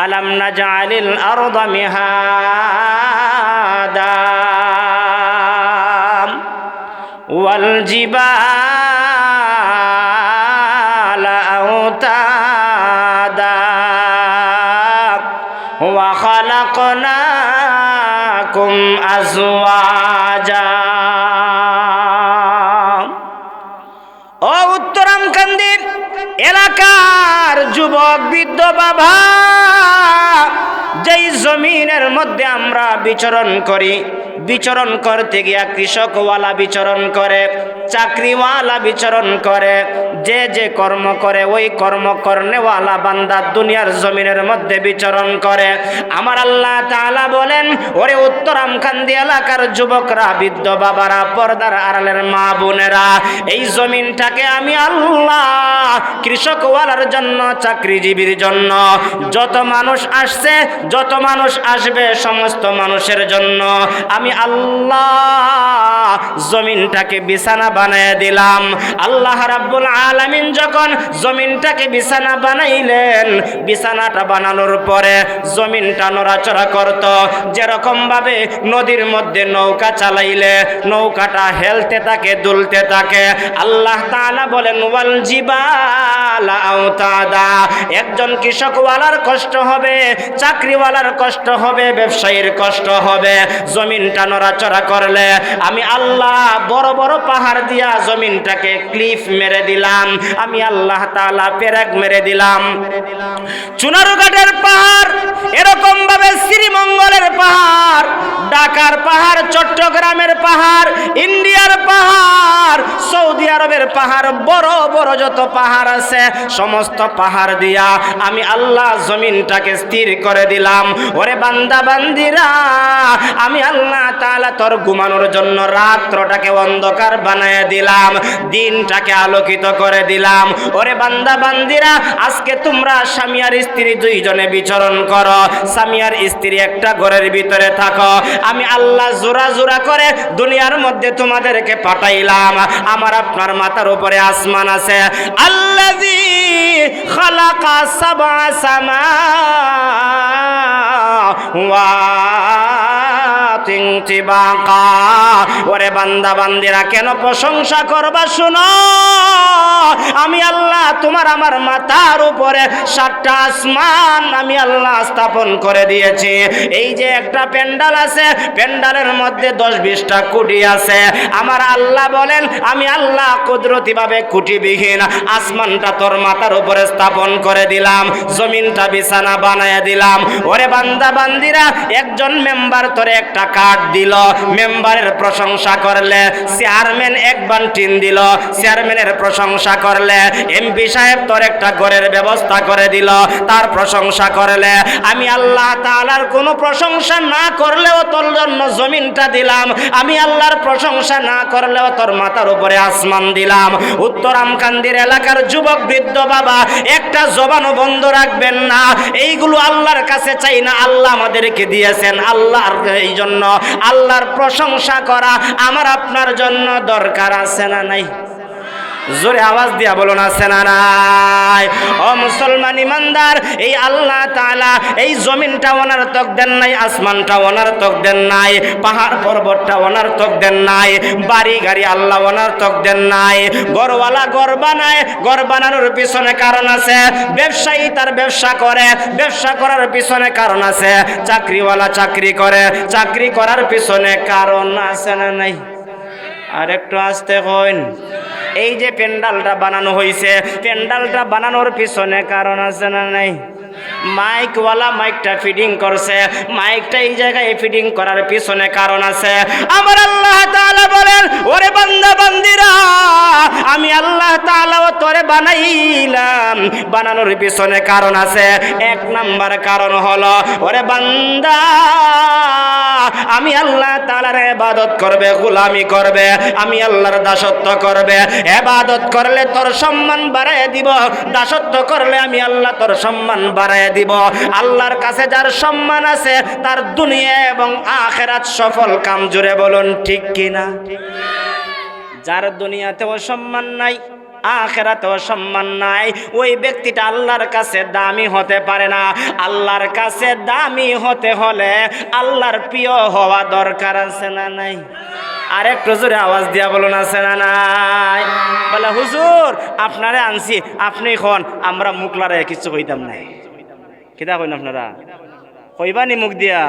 আলাম নাজআলিল আরদা মিহাদা ওয়াল জিবালা ও উত্তরামকান্দি এলাকার যুবক বৃদ্ধ বাবা যেই জমিনের মধ্যে আমরা বিচরণ করি বিচরণ করতে গিয়া কৃষকওয়ালা বিচরণ করে, চাকরিওয়ালা বিচরণ করে, যে যে কর্ম করে ওই কর্ম কর্নেওয়ালা বান্দা দুনিয়ার জমিনের মধ্যে বিচরণ করে। আমার আল্লাহ তাআলা বলেন, ওরে উত্তরামকান্দি এলাকার যুবকরা, বৃদ্ধ বাবারা, পর্দার আড়ালের মা বোনেরা, এই জমিনটাকে আমি আল্লাহ কৃষকওয়ালার জন্য, চাকরিজীবীর জন্য, যত মানুষ আসছে, যত মানুষ আসবে, সমস্ত মানুষের জন্য, আমি আল্লাহ জমিনটাকে বিছানা বানায় দিলাম। আল্লাহ রাব্বুল আলামিন যখন জমিনটাকে বিছানা বানাইলেন, বিছানাটা বানানোর পরে জমিনটা নড়াচড়া করত। যেরকম ভাবে নদীর মধ্যে নৌকা চালাইলে, নৌকাটা হেলতে থাকে, দুলতে থাকে। আল্লাহ তাআলা বলেন, ওয়াল জিবালা আওতাদা। একজন কৃষকওয়ালার কষ্ট হবে, চাকরিওয়ালার কষ্ট হবে, ব্যবসায়ীর কষ্ট হবে। জমিনটা নড়াচড়া করলে আমি আল্লাহ বড় বড় পাহাড় দিয়া জমিনটাকে ক্লিফ মেরে দিলাম, আমি আল্লাহ তাআলা পেরেক মেরে দিলাম। চুনারুঘাটের পাহাড় এরকম ভাবে শ্রীমঙ্গলের পাহাড়, ঢাকার পাহাড়, চট্টগ্রামের পাহাড়, ইন্ডিয়ার পাহাড়, সৌদি আরবের পাহাড়, বড় বড় যত পাহাড় আছে, সমস্ত পাহাড় দিয়া আমি আল্লাহ জমিনটাকে স্থির করে দিলাম। ওরে বান্দা বান্দিরা, আমি আল্লাহ তোর ঘুমানোর জন্য রাত্রটাকে অন্ধকার বানায় দিলাম, দিনটাকে আলোকিত করে দিলাম। ওরে বান্দা, বান্দিরা, আজকে তোমরা স্বামী আর স্ত্রী দুইজনে বিচরণ করো। স্বামী আর স্ত্রী একটা ঘরের ভিতরে থাকো। আমি আল্লাহ জোড়া জোড়া করে দুনিয়ার মধ্যে তোমাদেরকে পাঠাইলাম। আমার আপনার মাথার উপরে আসমান আছে। আল্লাযী খালাকা সাবআ সামা ওয়াতিন তিবাকা ওরে বান্দা, বান্দিরা, কেন প্রশংসা করবা শুনো? আমি আল্লাহ তোমার আমার মাথার উপরে সাতটা আসমান আমি আল্লাহ স্থাপন করে দিয়েছি। এই যে একটা প্যান্ডাল আছে, প্যান্ডালের মধ্যে দশ বিশটা কুটি আছে। আমার আল্লাহ বলেন, আমি আল্লাহ কুদরতিভাবে কুটিবিহীন, আসমানটা তোর মাথার উপরে স্থাপন করে দিলাম, জমিনটা বিছানা বানায় দিলাম। ওরে বান্দা, বান্দিরা, একজন মেম্বার তোরে একটা কার্ড দিল, মেম্বারের প্রশংসা করলে, চেয়ারম্যান এক বান্টিন দিল, চেয়ারম্যানের প্রশংসা করলে, এমপি সাহেব তোর একটা ঘরের ব্যবস্থা করে দিল, তার প্রশংসা করলে, আমি আল্লাহ তাআলার কোনো প্রশংসা না করলেও তোর জন্য জমিনটা দিলাম, আমি আল্লাহর প্রশংসা না করলেও তোর মাথার উপরে আসমান দিলাম। উত্তরামকান্দির এলাকার যুবক, বৃদ্ধ বাবা, একটা জবানও বন্ধ রাখবেন না, এইগুলো আল্লাহর কাছে চাই না, আল্লাহ আমাদেরকে দিয়েছেন, আল্লাহর এই জন্য আল্লাহর প্রশংসা করা আমার আপনার জন্য দরকার আছে না নাই? জোরে আওয়াজ দিয়া বলো না সেনা নাই? ও মুসলমান ইমানদার, এই আল্লাহ তালা এই জমিনটা ওনার তক দেন নাই, আসমানটা ওনার তক দেন নাই, পাহাড় পর্বতটা ওনার তক দেন নাই, বাড়ি গাড়ি আল্লাহ ওনার তক দেন নাই গরওয়ালা গর বানায় গর বানানোর পিছনে কারণ আছে, ব্যবসায়ী তার ব্যবসা করে, ব্যবসা করার পিছনে কারণ আছে, চাকরিওয়ালা চাকরি করে, চাকরি করার পিছনে কারণ আছে না নাই? আর একটু আসতে হইন এই যে প্যান্ডালটা বানানো হয়েছে প্যান্ডালটা বানানোর পিছনে কারণ আছে না নাই? মাইকওয়ালা মাইকটা ফিটিং করছে। মাইকটা এই জায়গায় ফিটিং করার পিছনে কারণ আছে। আমার আল্লাহ তাআলা বলেন, ওরে বান্দা, বান্দিরা, আমি আল্লাহ তাআলাও তোরে বানাইলাম। বানানোর পিছনে কারণ আছে। এক নাম্বার কারণ হলো, ওরে বান্দা, আমি আল্লাহ তাআলার ইবাদত করবে, গোলামি করবে, আমি আল্লাহর দাসত্ব করবে। ইবাদত করলে তোর সম্মান বাড়ায় দিব, দাসত্ব করলে আমি আল্লাহ তোর সম্মান বাড়ায় দিব। আল্লাহর কাছে যার সম্মান আছে, তার দুনিয়া এবং আখেরাত সফল কাম জুড়ে বলুন, ঠিক কিনা যার দুনিয়াতেও সম্মান নাই, আখেরাতেও সম্মান নাই, ওই ব্যক্তিটা আল্লাহর কাছে দামি হতে পারে না। আল্লাহর কাছে দামি হতে হলে আল্লাহর প্রিয় হওয়া দরকার আছে না নাই? আর একটু জোরে আওয়াজ দিয়া বলুন, আছে না নাই? বলে, হুজুর, আপনারে আনছি, আপনি খন আমরা মুখলারে কিছু কইতাম নাই। কিতা কইন আপনারা? কইবা নি মুখ দিয়া?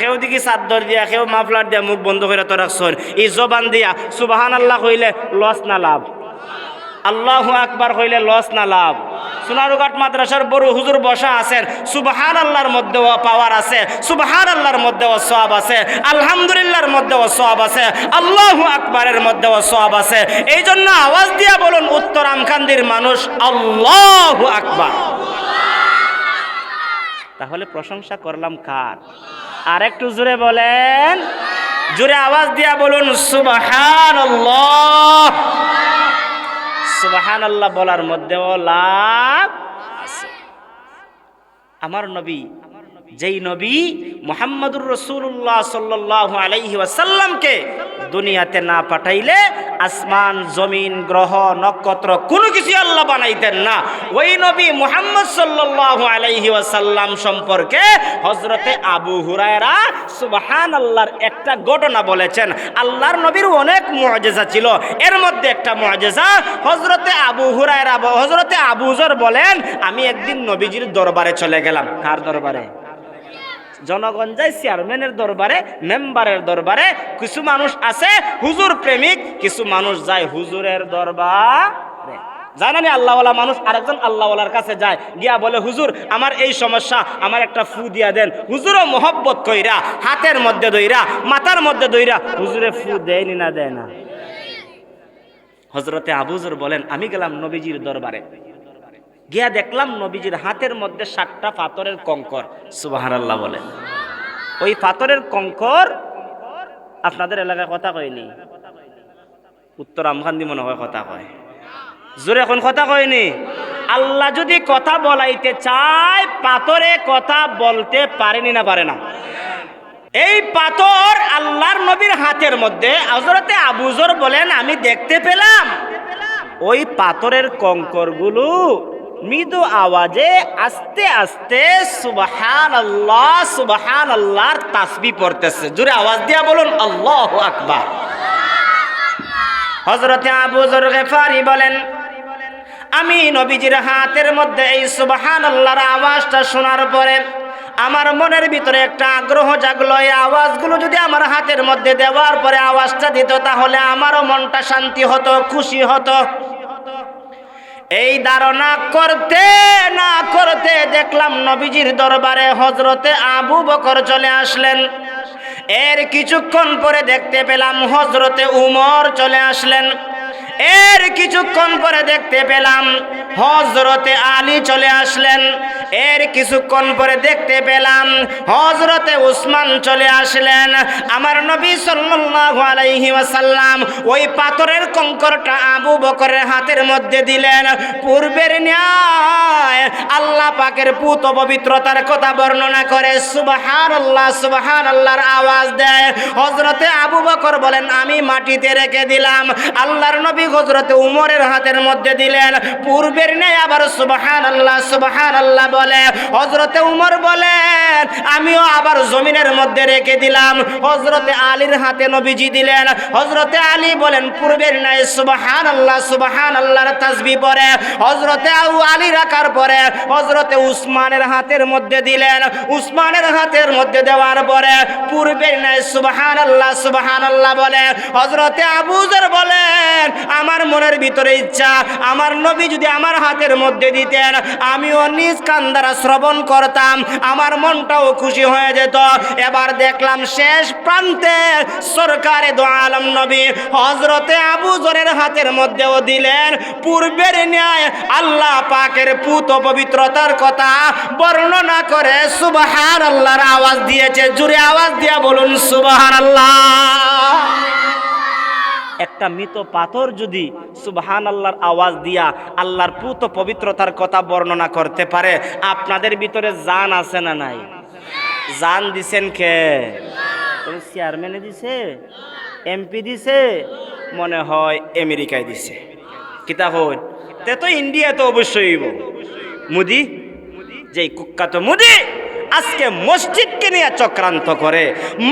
কেউ দিকে চাদর দিয়া কেউ মাফলার দিয়া, মুখ বন্ধ করে তো রাখছন এই জবান দিয়া সুবাহান আল্লাহ কইলে লস না লাভ। আল্লাহ আকবার কইলে লস না লাভ। সোনারুঘাট মাদ্রাসার বড় হুজুর বসা আছেন সুবাহান আল্লাহর মধ্যেও পাওয়ার আছে সুবাহান আল্লাহর মধ্যেও সব আছে, আলহামদুলিল্লাহর মধ্যেও সব আছে, আল্লাহ আকবারের মধ্যেও সব আছে। এই জন্য আওয়াজ দিয়া বলুন উত্তর আমখান্দির মানুষ আল্লাহ আকবার। তাহলে প্রশংসা করলাম কার? আর একটু জোরে বলেন। জোরে আওয়াজ দিয়া বলুন সুবাহান সুবাহান আল্লাহ বলার মধ্যেও লাভ আছে। আমার নবী, যেই নবী মোহাম্মদুর রসুল্লাহ সাল্লাহ আলাইহি ওয়াসাল্লামকে দুনিয়াতে না পাঠাইলে আসমান, জমিন, গ্রহ, নক্ষত্র কোনো কিছু আল্লাহ বানাইতেন না। ওই নবী মোহাম্মদ সাল্লাহ আলাইহি ওয়াসাল্লাম সম্পর্কে হজরতে আবু হুরায়রা সুবাহান আল্লাহর একটা ঘটনা বলেছেন। আল্লাহর নবীর অনেক মুআজেজা ছিল। এর মধ্যে একটা মুআজেজা হজরতে আবু হুরায়রা হজরতে আবুজর বলেন, আমি একদিন নবীজির দরবারে চলে গেলাম। কার দরবারে? জনগণ যায় চেয়ারম্যানের দরবারে, মেম্বারের দরবারে কিছু মানুষ আছে, হুজুর প্রেমিক, কিছু মানুষ যায় হুজুরের দরবার। জানা নি, আল্লাহওয়ালা মানুষ আরেকজন আল্লাহওয়ালার কাছে যায়, গিয়া বলে, হুজুর, আমার এই সমস্যা, আমার একটা ফু দিয়া দেন। হুজুরও মোহব্বত কইরা, হাতের মধ্যে দইরা, মাথার মধ্যে দইরা, হুজুরে ফু দেয়নি না দেয় না? হজরতে আবুজুর বলেন, আমি গেলাম নবীজির দরবারে। গিয়া দেখলাম নবীজির হাতের মধ্যে সাতটা পাথরের কঙ্কর। সুবাহান আল্লাহ বলেন ওই পাথরের কঙ্কর আপনাদের এলাকায় কথা কয়নি? উত্তর আমখান্দি মনে হয় কথা কয়। জোরে এখন কথা কয়নি? আল্লাহ যদি কথা বলাইতে চায়, পাথরে কথা বলতে পারেনি না পারে না। এই পাথর আল্লাহর নবীর হাতের মধ্যে হজরতে আবুজর বলেন, আমি দেখতে পেলাম। ওই পাথরের কঙ্করগুলো মৃদু আওয়াজে আস্তে আস্তে সুবাহান আল্লাহ সুবাহান আল্লাহর তাসবি পড়তেছে। জোরে আওয়াজ দিয়া বলুন, আল্লাহ আকবার। হজরতে আবুজর গেফারি বলেন, আমি নবীজির হাতের মধ্যে এই সুবাহান আল্লাহর আওয়াজটা শোনার পরে আমার মনের ভিতরে একটা আগ্রহ জাগলো। এই আওয়াজগুলো যদি আমার হাতের মধ্যে দেওয়ার পরে আওয়াজটা দিত, তাহলে আমারও মনটা শান্তি হতো, খুশি হতো। এই ধারণা করতে না করতে দেখলাম নবীজির দরবারে হজরতে আবু বকর চলে আসলেন। এর কিছুক্ষণ পরে দেখতে পেলাম হজরতে উমর চলে আসলেন। এর কিছুক্ষণ পরে দেখতে পেলাম হজরতে আলী চলে আসলেন। এর কিছুক্ষণ পরে দেখতে পেলাম হজরতে উসমান চলে আসলেন। আমার নবী সাল্লাল্লাহু ওই পাথরের কঙ্করটা আবু বকরের হাতের মধ্যে দিলেন। পূর্বের ন্যায় আল্লাহ পাকের পুত পবিত্রতার কথা বর্ণনা করে সুবহানাল্লাহ, সুবহানাল্লাহর আওয়াজ দেয়। হজরতে আবু বকর বলেন, আমি মাটিতে রেখে দিলাম। আল্লাহর নবী হজরতে উমরের হাতের মধ্যে দিলেন। পূর্বের নেই আবার সুবাহান আল্লাহ সুবাহান আল্লাহ বলে হজরতে উমর বলেন আমিও আবার জমিনের মধ্যে রেখে দিলাম। হজরতে আলীর হাতে নবীজি দিলেন। হজরতে আলী বলেন, পূর্বের নাই সুবাহান আল্লাহ সুবাহান আল্লাহর তাসবি পরে হজরতে আলী রাখার পরে হজরতে উসমানের হাতের মধ্যে দিলেন। উসমানের হাতের মধ্যে দেওয়ার পরে, পূর্বের নাই সুবাহান আল্লাহ সুবাহান আল্লাহ বলে হজরতে আবুজর বলেন, আমার মনের ভিতরে ইচ্ছা, আমার নবী যদি আমার হাতের মধ্যে দিতেন, আমিও নিজ কান দ্বারা শ্রবণ করতাম, আমার মনটাও খুশি হয়ে যেত। এবার দেখলাম শেষ প্রান্তে সরকারে দো আলম নবী হজরতে আবু জরের হাতের মধ্যেও দিলেন, পূর্বের ন্যায় আল্লাহ পাকের পুত পবিত্রতার কথা বর্ণনা করে সুবাহান আল্লাহর আওয়াজ দিয়েছে। জুড়ে আওয়াজ দিয়া বলুন সুবাহান আল্লাহ একটা মৃত পাথর যদি সুবহান আল্লাহর আওয়াজ দিয়া আল্লাহর পুত পবিত্রতার কথা বর্ণনা করতে পারে, আপনাদের ভিতরে জান আছে না নাই? জান দিছেন কে? চেয়ারম্যানে দিছে? এমপি দিছে? মনে হয় আমেরিকায় দিছে। কিতা তে তো ইন্ডিয়া তো অবশ্যই মুদি? যেই কুখ্যাত মুদি! আজকে মসজিদকে নিয়ে চক্রান্ত করে,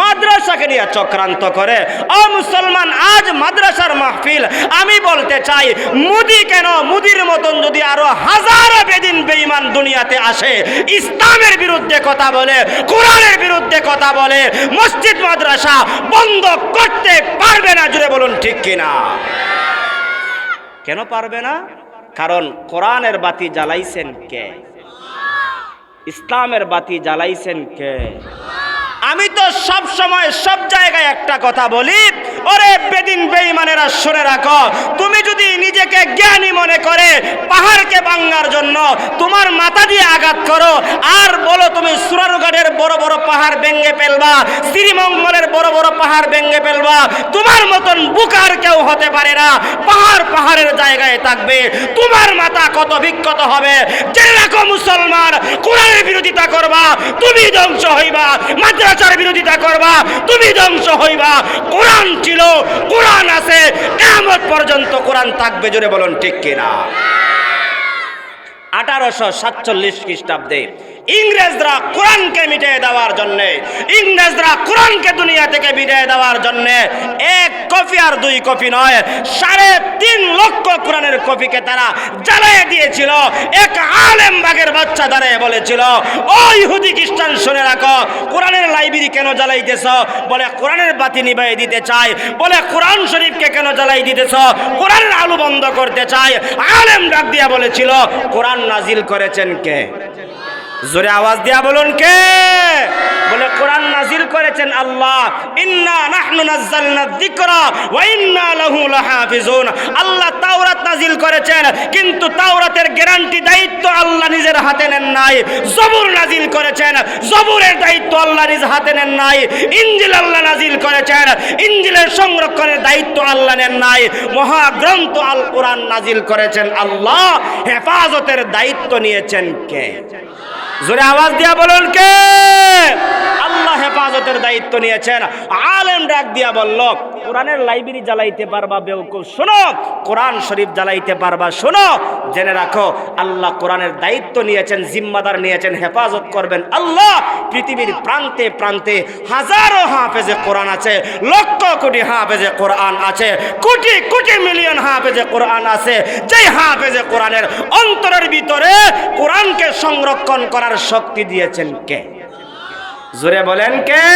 মাদ্রাসাকে নিয়ে চক্রান্ত করে, ও মুসলমান, আজ মাদ্রাসার মাহফিল, আমি বলতে চাই, মুদি কেন, মুদির মতন যদি আরও হাজারো বেদিন বেঈমান দুনিয়াতে আসে, ইসলামের বিরুদ্ধে কথা বলে, কোরআনের বিরুদ্ধে কথা বলে, মসজিদ, মাদ্রাসা বন্ধ করতে পারবে না? জুড়ে বলুন, ঠিক কিনা? কেন পারবে না? কারণ কোরআনের বাতি জ্বালাইছেন কে? ইসলামের বাতি জ্বালাইছেন কে? আমি তো সব সময় সব জায়গায় একটা কথা বলি ওরে বেদিন বেঈমানেরা শুনে রাখো, তুমি যদি নিজেকে জ্ঞানী মনে করে পাহাড়কে ভাঙার জন্য তোমার মাথা দিয়ে আঘাত করো, আর বলো তুমি সুরারগড়ের বড় বড় পাহাড় ভেঙে ফেলবা, শ্রীমঙ্গলের বড় বড় পাহাড় ভেঙে ফেলবা, তোমার মতন বুকার কেউ হতে পারে না, পাহাড় পাহাড়ের জায়গায় থাকবে, তোমার মাথা কত বিক্ষত হবে জেনে রাখো মুসলমান কোরআনের বিরোধিতা করবা, তুমি ধ্বংস হইবা, মাদ্রাসার বিরোধিতা করবা, তুমি ধ্বংস হইবা, কোরআন ছিল। কোরআন আছে কেমন পর্যন্ত কোরআন থাকবে জোরে বলুন ঠিক কিনা? আঠারোশো সাতচল্লিশ খ্রিস্টাব্দে ইংরেজরা কোরআনকে মিটিয়ে দেওয়ার জন্যে, ইংরেজরা কোরআনকে দুনিয়া থেকে বিদায় দেওয়ার জন্যে এক কপি আর দুই কপি নয়, সাড়ে তিন লক্ষ কোরআনের কপিকে তারা জ্বালিয়ে দিয়েছিল। এক আলেম বাগের বাচ্চা দাঁড়িয়ে বলেছিল, ও ইহুদি খ্রিস্টান, শুনে রাখো, কোরআনের লাইব্রেরি কেন জ্বালাইতেছ? বলে, কোরআনের বাতি নিভাই দিতে চায় বলে, কোরআন শরীফকে কেন জ্বালাই দিতেছ? কোরআনের আলু বন্ধ করতে চায় আলেম ডাক দিয়া বলেছিল, কোরআন নাজিল করেছেন কে? জোরে আওয়াজ দিয়া বলুন কে? বলে কোরআন নাজিল করেছেন আল্লাহ, ইন্না নাহনু নাযালনা যিকরা ওয়া ইন্না লাহু লাহাফিজুন। আল্লাহ তাওরাত নাজিল করেছেন, কিন্তু তাওরাতের গ্যারান্টি দায়িত্ব আল্লাহ নিজের হাতে নেন নাই। জবুর নাজিল করেছেন, জবুরের দায়িত্ব আল্লাহ নিজ হাতে নেন নাই। ইনজিল আল্লাহ নাজিল করেছেন, ইনজিলের সংরক্ষণের দায়িত্ব আল্লাহ নেন নাই। মহাগ্রন্থ আল কোরআন নাজিল করেছেন আল্লাহ, হেফাজতের দায়িত্ব নিয়েছেন কে? জোরে আওয়াজ দিয়া বলুন কে? আল্লাহ হেফাজতের দায়িত্ব নিয়েছেন। আলেম ডাক দিয়া বলল, কোরআনের লাইব্রেরি জ্বালাইতে পারবা বেউকুফ শোনো, কোরআন শরীফ জ্বালাইতে পারবা? শোনো, জেনে রাখো, আল্লাহ কোরআনের দায়িত্ব নিয়েছেন, জিম্মাদার নিয়েছেন, হেফাজত করবেন আল্লাহ। পৃথিবীর প্রান্তে প্রান্তে হাজারো হাফেজে কোরআন আছে, লক্ষ কোটি হাফেজে কোরআন আছে, কোটি কোটি মিলিয়ন হাফেজে কোরআন আছে। যেই হাফেজে কোরআনের অন্তরের ভিতরে কোরআনকে সংরক্ষণ করার শক্তি দিয়েছেন কে? জোরে বলেন কে?